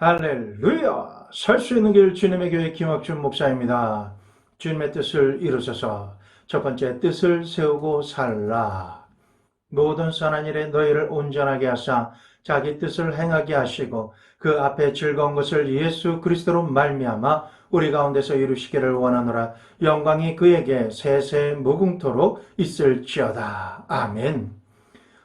할렐루야! 살수 있는 길 주님의 교회 김학준 목사입니다. 주님의 뜻을 이루소서 첫 번째 뜻을 세우고 살라. 모든 선한 일에 너희를 온전하게 하사 자기 뜻을 행하게 하시고 그 앞에 즐거운 것을 예수 그리스도로 말미암아 우리 가운데서 이루시기를 원하노라 영광이 그에게 세세 무궁토록 있을지어다. 아멘.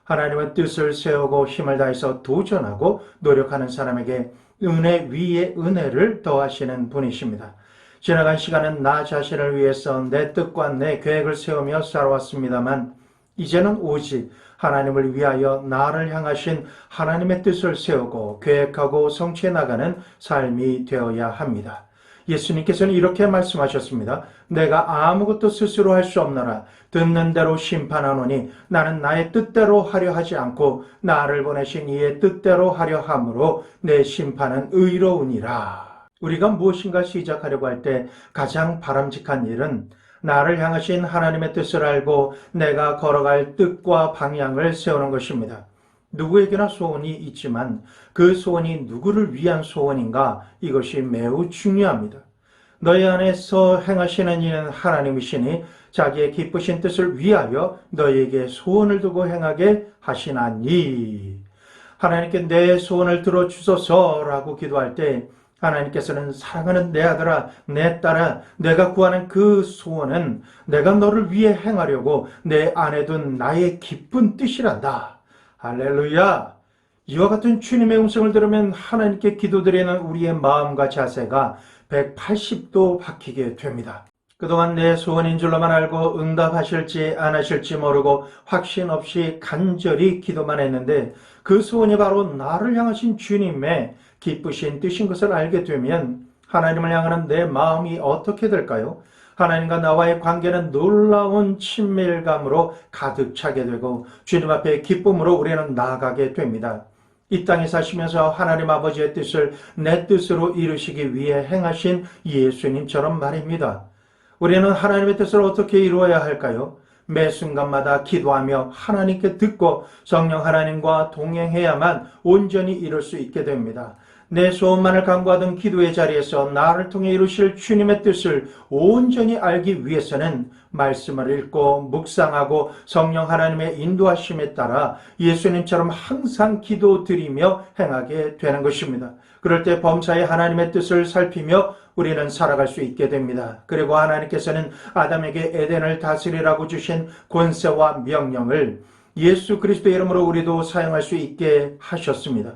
하나님은 뜻을 세우고 힘을 다해서 도전하고 노력하는 사람에게 은혜 위에 은혜를 더하시는 분이십니다. 지나간 시간은 나 자신을 위해서 내 뜻과 내 계획을 세우며 살아왔습니다만 이제는 오직 하나님을 위하여 나를 향하신 하나님의 뜻을 세우고 계획하고 성취해 나가는 삶이 되어야 합니다. 예수님께서는 이렇게 말씀하셨습니다. 내가 아무것도 스스로 할 수 없노라. 듣는 대로 심판하노니 나는 나의 뜻대로 하려 하지 않고 나를 보내신 이의 뜻대로 하려 함으로 내 심판은 의로우니라. 우리가 무엇인가 시작하려고 할 때 가장 바람직한 일은 나를 향하신 하나님의 뜻을 알고 내가 걸어갈 뜻과 방향을 세우는 것입니다. 누구에게나 소원이 있지만 그 소원이 누구를 위한 소원인가 이것이 매우 중요합니다. 너희 안에서 행하시는 이는 하나님이시니 자기의 기쁘신 뜻을 위하여 너희에게 소원을 두고 행하게 하시나니 하나님께 내 소원을 들어주소서라고 기도할 때 하나님께서는 사랑하는 내 아들아, 내 딸아, 내가 구하는 그 소원은 내가 너를 위해 행하려고 내 안에 둔 나의 기쁜 뜻이란다. 할렐루야! 이와 같은 주님의 음성을 들으면 하나님께 기도드리는 우리의 마음과 자세가 180도 바뀌게 됩니다. 그동안 내 소원인 줄로만 알고 응답하실지 안 하실지 모르고 확신 없이 간절히 기도만 했는데 그 소원이 바로 나를 향하신 주님의 기쁘신 뜻인 것을 알게 되면 하나님을 향하는 내 마음이 어떻게 될까요? 하나님과 나와의 관계는 놀라운 친밀감으로 가득 차게 되고 주님 앞에 기쁨으로 우리는 나아가게 됩니다. 이 땅에 사시면서 하나님 아버지의 뜻을 내 뜻으로 이루시기 위해 행하신 예수님처럼 말입니다. 우리는 하나님의 뜻을 어떻게 이루어야 할까요? 매 순간마다 기도하며 하나님께 듣고 성령 하나님과 동행해야만 온전히 이룰 수 있게 됩니다. 내 소원만을 간구하던 기도의 자리에서 나를 통해 이루실 주님의 뜻을 온전히 알기 위해서는 말씀을 읽고 묵상하고 성령 하나님의 인도하심에 따라 예수님처럼 항상 기도 드리며 행하게 되는 것입니다. 그럴 때 범사의 하나님의 뜻을 살피며 우리는 살아갈 수 있게 됩니다. 그리고 하나님께서는 아담에게 에덴을 다스리라고 주신 권세와 명령을 예수 그리스도의 이름으로 우리도 사용할 수 있게 하셨습니다.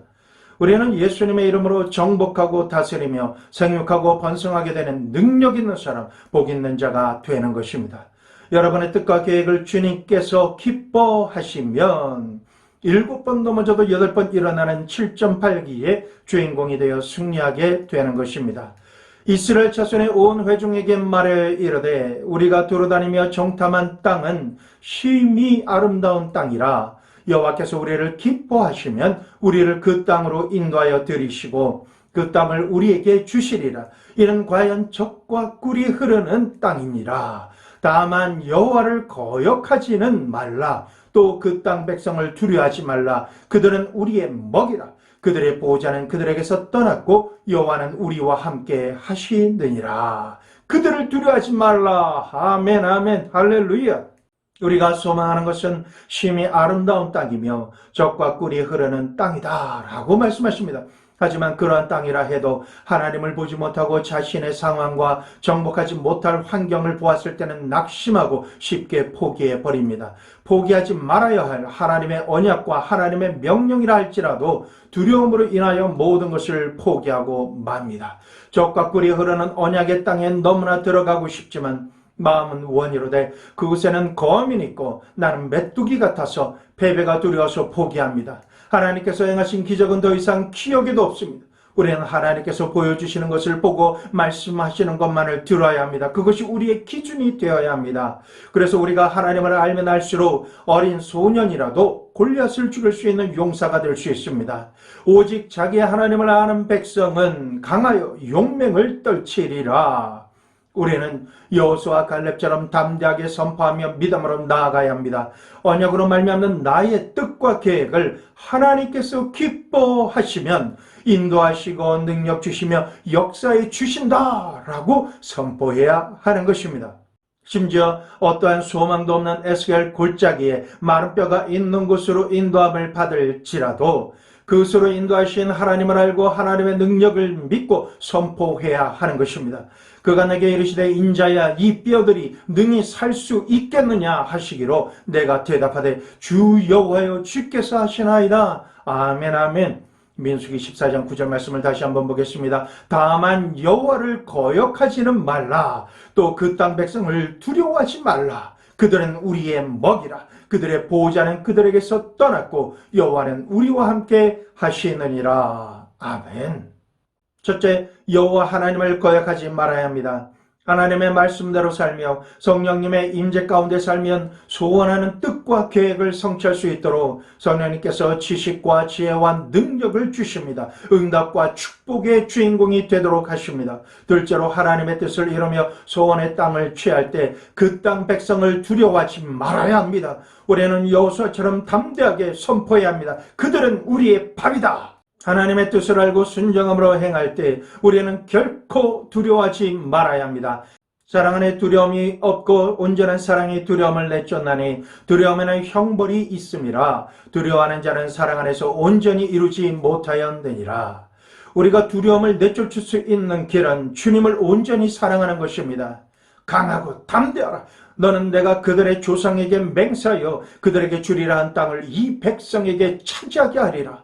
우리는 예수님의 이름으로 정복하고 다스리며 생육하고 번성하게 되는 능력 있는 사람, 복 있는 자가 되는 것입니다. 여러분의 뜻과 계획을 주님께서 기뻐하시면 일곱 번 넘어져도 여덟 번 일어나는 7.8기의 주인공이 되어 승리하게 되는 것입니다. 이스라엘 자손의 온 회중에게 말해 이르되 우리가 두루다니며 정탐한 땅은 심히 아름다운 땅이라 여호와께서 우리를 기뻐하시면 우리를 그 땅으로 인도하여 들이시고 그 땅을 우리에게 주시리라. 이는 과연 적과 꿀이 흐르는 땅이니라. 다만 여호와를 거역하지는 말라. 또 그 땅 백성을 두려워하지 말라. 그들은 우리의 먹이라. 그들의 보호자는 그들에게서 떠났고 여호와는 우리와 함께 하시느니라. 그들을 두려워하지 말라. 아멘 아멘 할렐루야. 우리가 소망하는 것은 심히 아름다운 땅이며 적과 꿀이 흐르는 땅이다 라고 말씀하십니다. 하지만 그러한 땅이라 해도 하나님을 보지 못하고 자신의 상황과 정복하지 못할 환경을 보았을 때는 낙심하고 쉽게 포기해 버립니다. 포기하지 말아야 할 하나님의 언약과 하나님의 명령이라 할지라도 두려움으로 인하여 모든 것을 포기하고 맙니다. 적과 꿀이 흐르는 언약의 땅에 너무나 들어가고 싶지만 마음은 원이로되 그곳에는 거민이 있고 나는 메뚜기 같아서 패배가 두려워서 포기합니다. 하나님께서 행하신 기적은 더 이상 기억에도 없습니다. 우리는 하나님께서 보여주시는 것을 보고 말씀하시는 것만을 들어야 합니다. 그것이 우리의 기준이 되어야 합니다. 그래서 우리가 하나님을 알면 알수록 어린 소년이라도 골리앗을 죽일 수 있는 용사가 될 수 있습니다. 오직 자기 하나님을 아는 백성은 강하여 용맹을 떨치리라. 우리는 여호수아 갈렙처럼 담대하게 선포하며 믿음으로 나아가야 합니다. 언약으로 말미암는 나의 뜻과 계획을 하나님께서 기뻐하시면 인도하시고 능력 주시며 역사에 주신다라고 선포해야 하는 것입니다. 심지어 어떠한 소망도 없는 에스겔 골짜기에 마른 뼈가 있는 곳으로 인도함을 받을지라도 그것으로 인도하신 하나님을 알고 하나님의 능력을 믿고 선포해야 하는 것입니다. 그가 내게 이르시되 인자야 이 뼈들이 능히 살 수 있겠느냐 하시기로 내가 대답하되 주 여호와여 주께서 하시나이다. 아멘 아멘. 민수기 14장 9절 말씀을 다시 한번 보겠습니다. 다만 여호와를 거역하지는 말라. 또 그 땅 백성을 두려워하지 말라. 그들은 우리의 먹이라. 그들의 보호자는 그들에게서 떠났고 여호와는 우리와 함께 하시느니라. 아멘. 첫째, 여호와 하나님을 거역하지 말아야 합니다. 하나님의 말씀대로 살며 성령님의 임재 가운데 살면 소원하는 뜻과 계획을 성취할 수 있도록 성령님께서 지식과 지혜와 능력을 주십니다. 응답과 축복의 주인공이 되도록 하십니다. 둘째로 하나님의 뜻을 이루며 소원의 땅을 취할 때 그 땅 백성을 두려워하지 말아야 합니다. 우리는 여호수아처럼 담대하게 선포해야 합니다. 그들은 우리의 밥이다. 하나님의 뜻을 알고 순정함으로 행할 때 우리는 결코 두려워하지 말아야 합니다. 사랑 안에 두려움이 없고 온전한 사랑이 두려움을 내쫓나니 두려움에는 형벌이 있음이라 두려워하는 자는 사랑 안에서 온전히 이루지 못하였느니라. 우리가 두려움을 내쫓을 수 있는 길은 주님을 온전히 사랑하는 것입니다. 강하고 담대하라. 너는 내가 그들의 조상에게 맹세하여 그들에게 주리라 한 땅을 이 백성에게 차지하게 하리라.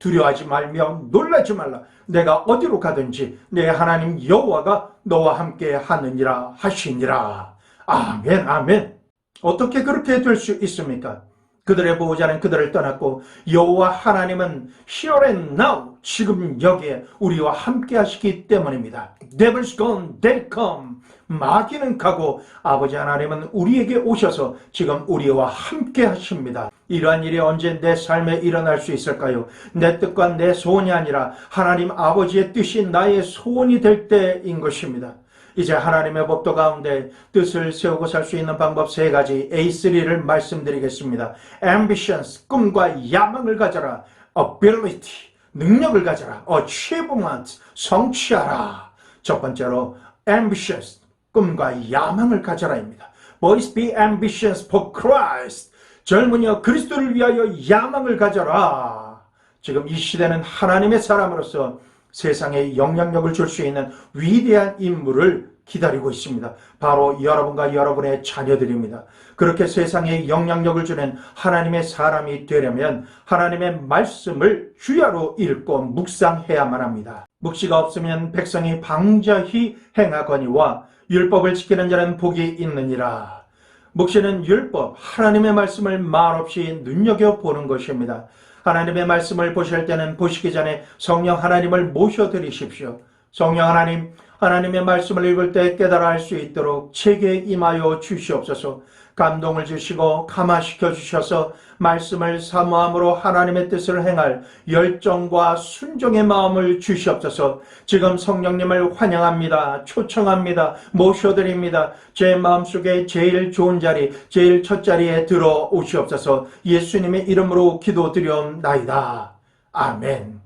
두려워하지 말며 놀라지 말라. 내가 어디로 가든지 내 하나님 여호와가 너와 함께 하느니라 하시니라. 아멘, 아멘. 어떻게 그렇게 될 수 있습니까? 그들의 보호자는 그들을 떠났고 여호와 하나님은 here and now 지금 여기에 우리와 함께 하시기 때문입니다. Devil's gone, they come. 마귀는 가고 아버지 하나님은 우리에게 오셔서 지금 우리와 함께 하십니다. 이러한 일이 언제 내 삶에 일어날 수 있을까요? 내 뜻과 내 소원이 아니라 하나님 아버지의 뜻이 나의 소원이 될 때인 것입니다. 이제 하나님의 법도 가운데 뜻을 세우고 살 수 있는 방법 세 가지 A3를 말씀드리겠습니다. ambitions, 꿈과 야망을 가져라. ability, 능력을 가져라. achievement, 성취하라. 첫 번째로 ambitious, 꿈과 야망을 가져라입니다. Boys be ambitious for Christ. 젊은이여 그리스도를 위하여 야망을 가져라. 지금 이 시대는 하나님의 사람으로서 세상에 영향력을 줄 수 있는 위대한 인물을 기다리고 있습니다. 바로 여러분과 여러분의 자녀들입니다. 그렇게 세상에 영향력을 주는 하나님의 사람이 되려면 하나님의 말씀을 주야로 읽고 묵상해야만 합니다. 묵시가 없으면 백성이 방자히 행하거니와 율법을 지키는 자는 복이 있느니라. 묵시는 율법, 하나님의 말씀을 말없이 눈여겨보는 것입니다. 하나님의 말씀을 보실 때는 보시기 전에 성령 하나님을 모셔드리십시오. 성령 하나님, 하나님의 말씀을 읽을 때 깨달아 할 수 있도록 제게 임하여 주시옵소서. 감동을 주시고 감화시켜 주셔서 말씀을 사모함으로 하나님의 뜻을 행할 열정과 순종의 마음을 주시옵소서. 지금 성령님을 환영합니다. 초청합니다. 모셔드립니다. 제 마음속에 제일 좋은 자리, 제일 첫 자리에 들어오시옵소서. 예수님의 이름으로 기도드리옵나이다. 아멘.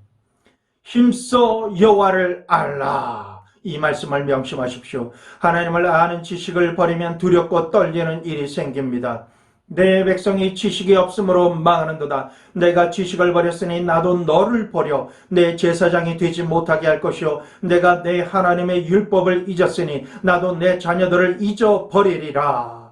힘써 여호와를 알라. 이 말씀을 명심하십시오. 하나님을 아는 지식을 버리면 두렵고 떨리는 일이 생깁니다. 내 백성이 지식이 없으므로 망하는도다. 내가 지식을 버렸으니 나도 너를 버려 내 제사장이 되지 못하게 할 것이요. 내가 내 하나님의 율법을 잊었으니 나도 내 자녀들을 잊어버리리라.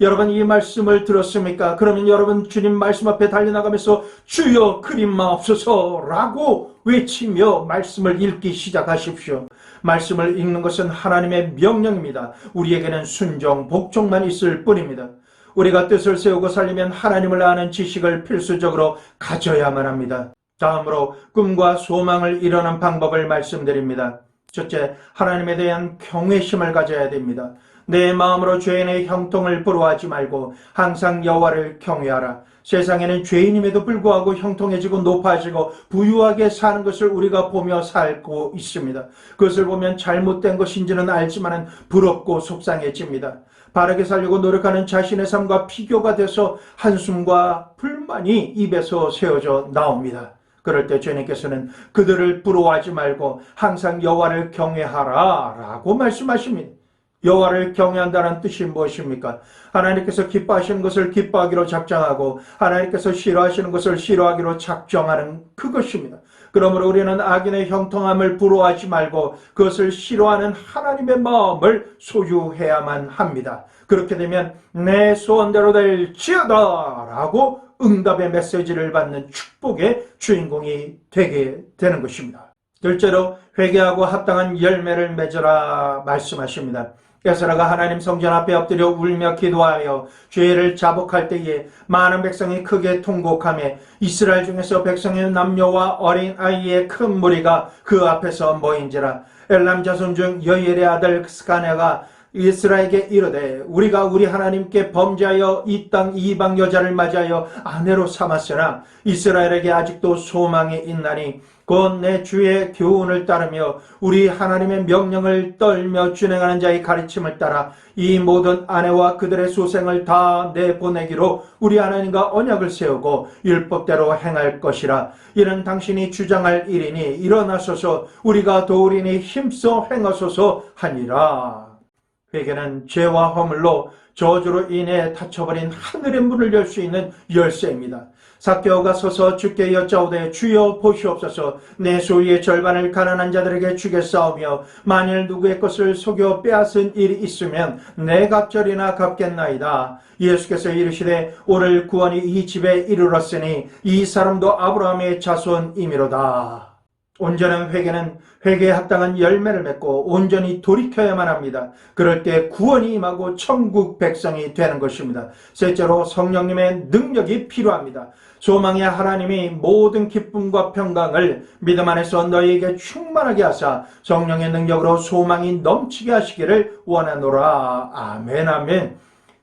여러분 이 말씀을 들었습니까? 그러면 여러분 주님 말씀 앞에 달려나가면서 주여 그림 마옵소서라고 외치며 말씀을 읽기 시작하십시오. 말씀을 읽는 것은 하나님의 명령입니다. 우리에게는 순종, 복종만 있을 뿐입니다. 우리가 뜻을 세우고 살리면 하나님을 아는 지식을 필수적으로 가져야만 합니다. 다음으로 꿈과 소망을 이루는 방법을 말씀드립니다. 첫째, 하나님에 대한 경외심을 가져야 됩니다. 내 마음으로 죄인의 형통을 부러워하지 말고 항상 여호와를 경외하라. 세상에는 죄인임에도 불구하고 형통해지고 높아지고 부유하게 사는 것을 우리가 보며 살고 있습니다. 그것을 보면 잘못된 것인지는 알지만 부럽고 속상해집니다. 바르게 살려고 노력하는 자신의 삶과 비교가 돼서 한숨과 불만이 입에서 새어져 나옵니다. 그럴 때 주님께서는 그들을 부러워하지 말고 항상 여호와를 경외하라 라고 말씀하십니다. 여호와를 경외한다는 뜻이 무엇입니까? 하나님께서 기뻐하시는 것을 기뻐하기로 작정하고 하나님께서 싫어하시는 것을 싫어하기로 작정하는 그것입니다. 그러므로 우리는 악인의 형통함을 부러워하지 말고 그것을 싫어하는 하나님의 마음을 소유해야만 합니다. 그렇게 되면 내 소원대로 될지어다 라고 응답의 메시지를 받는 축복의 주인공이 되게 되는 것입니다. 둘째로 회개하고 합당한 열매를 맺으라 말씀하십니다. 에스라가 하나님 성전 앞에 엎드려 울며 기도하여 죄를 자복할 때에 많은 백성이 크게 통곡하며 이스라엘 중에서 백성의 남녀와 어린 아이의 큰 무리가 그 앞에서 모인지라. 엘람 자손 중 여엘의 아들 스가네가 이스라엘에게 이르되 우리가 우리 하나님께 범죄하여 이 땅 이방 여자를 맞이하여 아내로 삼았으나 이스라엘에게 아직도 소망이 있나니 곧 내 주의 교훈을 따르며 우리 하나님의 명령을 떨며 준행하는 자의 가르침을 따라 이 모든 아내와 그들의 소생을 다 내보내기로 우리 하나님과 언약을 세우고 율법대로 행할 것이라 이는 당신이 주장할 일이니 일어나소서 우리가 도우리니 힘써 행하소서 하니라 회개는 죄와 허물로 저주로 인해 닫혀버린 하늘의 문을 열 수 있는 열쇠입니다. 사개오가 서서 주께 여짜오되 주여 보시옵소서 내 소유의 절반을 가난한 자들에게 주겠사오며 만일 누구의 것을 속여 빼앗은 일이 있으면 내 갑절이나 갚겠나이다. 예수께서 이르시되 오늘 구원이 이 집에 이르렀으니 이 사람도 아브라함의 자손이미로다. 온전한 회개는 회개에 합당한 열매를 맺고 온전히 돌이켜야만 합니다. 그럴 때 구원이 임하고 천국 백성이 되는 것입니다. 셋째로 성령님의 능력이 필요합니다. 소망의 하나님이 모든 기쁨과 평강을 믿음 안에서 너희에게 충만하게 하사 성령의 능력으로 소망이 넘치게 하시기를 원하노라. 아멘 아멘.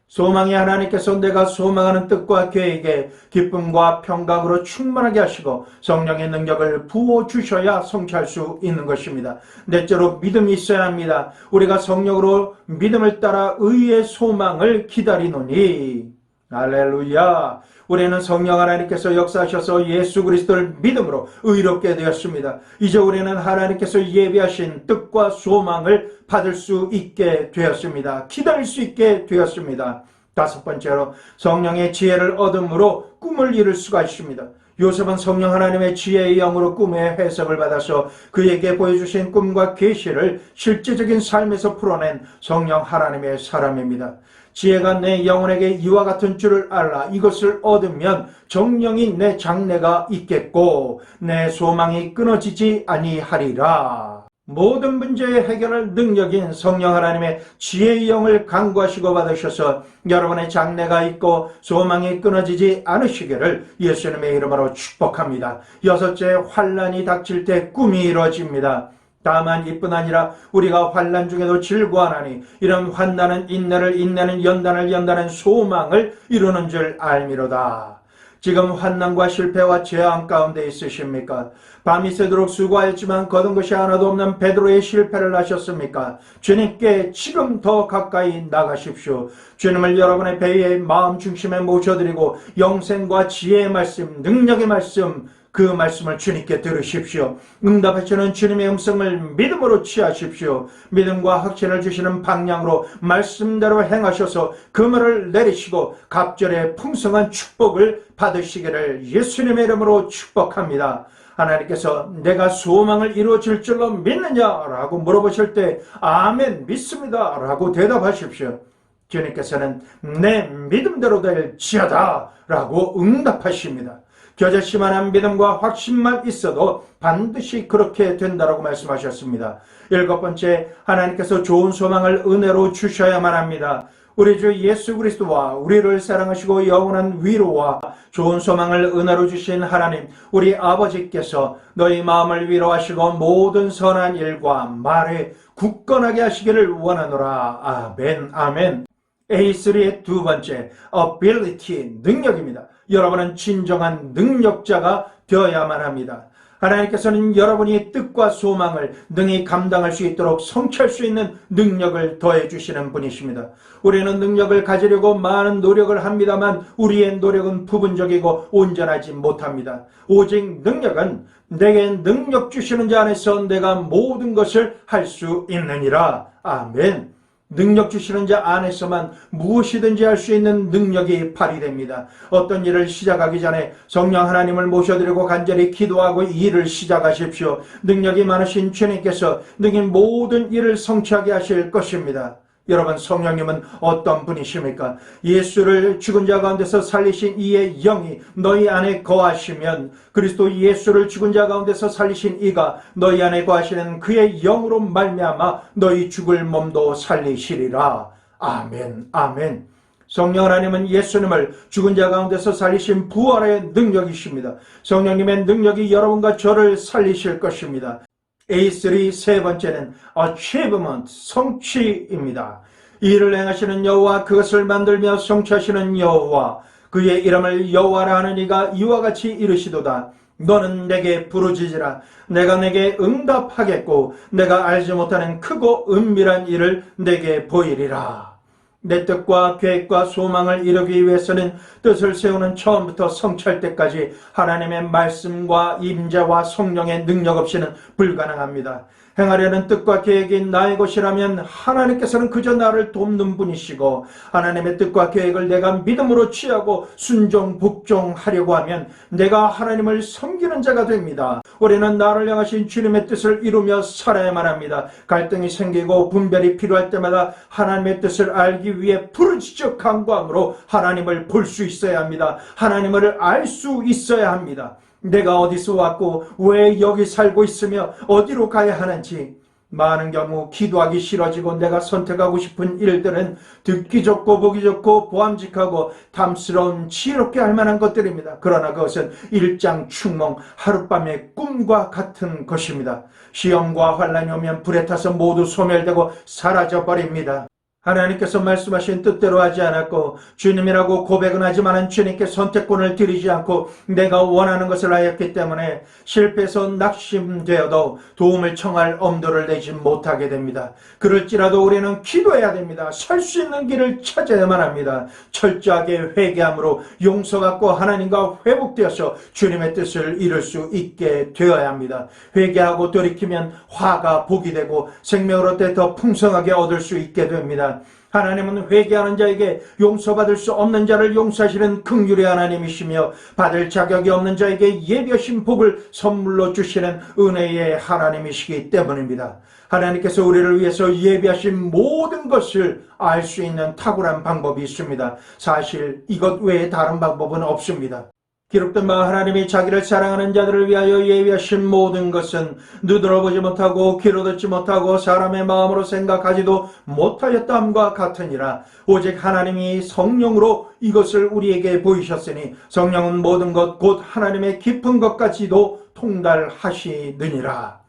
소망의 하나님께서 내가 소망하는 뜻과 계획에 기쁨과 평강으로 충만하게 하시고 성령의 능력을 부어 주셔야 성취할 수 있는 것입니다. 넷째로 믿음이 있어야 합니다. 우리가 성령으로 믿음을 따라 의의 소망을 기다리노니 할렐루야. 우리는 성령 하나님께서 역사하셔서 예수 그리스도를 믿음으로 의롭게 되었습니다. 이제 우리는 하나님께서 예비하신 뜻과 소망을 받을 수 있게 되었습니다. 기다릴 수 있게 되었습니다. 다섯 번째로 성령의 지혜를 얻음으로 꿈을 이룰 수가 있습니다. 요셉은 성령 하나님의 지혜의 영으로 꿈의 해석을 받아서 그에게 보여주신 꿈과 계시를 실제적인 삶에서 풀어낸 성령 하나님의 사람입니다. 지혜가 내 영혼에게 이와 같은 줄을 알라. 이것을 얻으면 정령이 내 장래가 있겠고 내 소망이 끊어지지 아니하리라. 모든 문제의 해결을 능력인 성령 하나님의 지혜의 영을 강구하시고 받으셔서 여러분의 장래가 있고 소망이 끊어지지 않으시기를 예수님의 이름으로 축복합니다. 여섯째 환란이 닥칠 때 꿈이 이루어집니다. 다만 이뿐 아니라 우리가 환란 중에도 즐거워하나니 이런 환난은 인내를 인내는 연단을 연다는 소망을 이루는 줄 알미로다. 지금 환난과 실패와 재앙 가운데 있으십니까? 밤이 새도록 수고하였지만 거둔 것이 하나도 없는 베드로의 실패를 하셨습니까? 주님께 지금 더 가까이 나가십시오. 주님을 여러분의 배의 마음 중심에 모셔드리고 영생과 지혜의 말씀, 능력의 말씀, 그 말씀을 주님께 들으십시오. 응답하시는 주님의 음성을 믿음으로 취하십시오. 믿음과 확신을 주시는 방향으로 말씀대로 행하셔서 금을 내리시고 갑절의 풍성한 축복을 받으시기를 예수님의 이름으로 축복합니다. 하나님께서 내가 소망을 이루어질 줄로 믿느냐라고 물어보실 때 아멘 믿습니다 라고 대답하십시오. 주님께서는 내 믿음대로 될 지어다 라고 응답하십니다. 겨자씨만한 믿음과 확신만 있어도 반드시 그렇게 된다라고 말씀하셨습니다. 일곱 번째, 하나님께서 좋은 소망을 은혜로 주셔야만 합니다. 우리 주 예수 그리스도와 우리를 사랑하시고 영원한 위로와 좋은 소망을 은혜로 주신 하나님, 우리 아버지께서 너희 마음을 위로하시고 모든 선한 일과 말에 굳건하게 하시기를 원하노라. 아멘, 아멘. A3의 두 번째, ability, 능력입니다. 여러분은 진정한 능력자가 되어야만 합니다. 하나님께서는 여러분이 뜻과 소망을 능히 감당할 수 있도록 성취할 수 있는 능력을 더해 주시는 분이십니다. 우리는 능력을 가지려고 많은 노력을 합니다만 우리의 노력은 부분적이고 온전하지 못합니다. 오직 능력은 내게 능력 주시는 자 안에서 내가 모든 것을 할 수 있느니라. 아멘. 능력 주시는 자 안에서만 무엇이든지 할 수 있는 능력이 발휘됩니다. 어떤 일을 시작하기 전에 성령 하나님을 모셔드리고 간절히 기도하고 일을 시작하십시오. 능력이 많으신 주님께서 능히 모든 일을 성취하게 하실 것입니다. 여러분 성령님은 어떤 분이십니까? 예수를 죽은 자 가운데서 살리신 이의 영이 너희 안에 거하시면 그리스도 예수를 죽은 자 가운데서 살리신 이가 너희 안에 거하시는 그의 영으로 말미암아 너희 죽을 몸도 살리시리라. 아멘. 아멘. 성령 하나님은 예수님을 죽은 자 가운데서 살리신 부활의 능력이십니다. 성령님의 능력이 여러분과 저를 살리실 것입니다. A3 세 번째는 achievement, 성취입니다. 이를 행하시는 여호와 그것을 만들며 성취하시는 여호와 그의 이름을 여호와라 하는 이가 이와 같이 이르시도다. 너는 내게 부르짖으라. 내가 내게 응답하겠고 내가 알지 못하는 크고 은밀한 일을 내게 보이리라. 내 뜻과 계획과 소망을 이루기 위해서는 뜻을 세우는 처음부터 성취할 때까지 하나님의 말씀과 임재와 성령의 능력 없이는 불가능합니다. 행하려는 뜻과 계획이 나의 것이라면 하나님께서는 그저 나를 돕는 분이시고 하나님의 뜻과 계획을 내가 믿음으로 취하고 순종 복종하려고 하면 내가 하나님을 섬기는 자가 됩니다. 우리는 나를 향하신 주님의 뜻을 이루며 살아야만 합니다. 갈등이 생기고 분별이 필요할 때마다 하나님의 뜻을 알기 위해 부르짖어 간구함으로 하나님을 볼 수 있어야 합니다. 하나님을 알 수 있어야 합니다. 내가 어디서 왔고 왜 여기 살고 있으며 어디로 가야 하는지 많은 경우 기도하기 싫어지고 내가 선택하고 싶은 일들은 듣기 좋고 보기 좋고 보암직하고 탐스러운 지혜롭게 할 만한 것들입니다. 그러나 그것은 일장 충몽 하룻밤의 꿈과 같은 것입니다. 시험과 환란이 오면 불에 타서 모두 소멸되고 사라져 버립니다. 하나님께서 말씀하신 뜻대로 하지 않았고 주님이라고 고백은 하지만 주님께 선택권을 드리지 않고 내가 원하는 것을 하였기 때문에 실패해서 낙심되어도 도움을 청할 엄두를 내지 못하게 됩니다. 그럴지라도 우리는 기도해야 됩니다. 살 수 있는 길을 찾아야만 합니다. 철저하게 회개함으로 용서받고 하나님과 회복되어서 주님의 뜻을 이룰 수 있게 되어야 합니다. 회개하고 돌이키면 화가 복이 되고 얻되 더 풍성하게 얻을 수 있게 됩니다. 하나님은 회개하는 자에게 용서받을 수 없는 자를 용서하시는 긍휼의 하나님이시며 받을 자격이 없는 자에게 예비하신 복을 선물로 주시는 은혜의 하나님이시기 때문입니다. 하나님께서 우리를 위해서 예비하신 모든 것을 알 수 있는 탁월한 방법이 있습니다. 사실 이것 외에 다른 방법은 없습니다. 기록된 바 하나님이 자기를 사랑하는 자들을 위하여 예비하신 모든 것은 눈으로 보지 못하고 귀로 듣지 못하고 사람의 마음으로 생각하지도 못하였다함과 같으니라. 오직 하나님이 성령으로 이것을 우리에게 보이셨으니 성령은 모든 것 곧 하나님의 깊은 것까지도 통달하시느니라.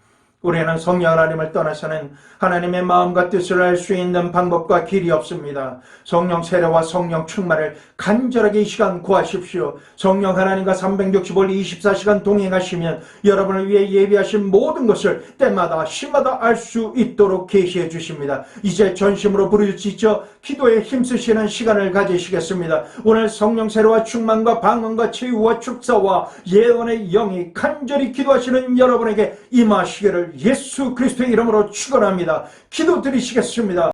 우리는 성령 하나님을 떠나서는 하나님의 마음과 뜻을 알 수 있는 방법과 길이 없습니다. 성령 세례와 성령 충만을 간절하게 이 시간 구하십시오. 성령 하나님과 365일 24시간 동행하시면 여러분을 위해 예비하신 모든 것을 때마다 시마다 알 수 있도록 계시해 주십니다. 이제 전심으로 부르짖어 기도에 힘쓰시는 시간을 가지시겠습니다. 오늘 성령 세례와 충만과 방언과 치유와 축사와 예언의 영이 간절히 기도하시는 여러분에게 임하시기를 예수 그리스도의 이름으로 축원합니다. 기도 드리시겠습니다.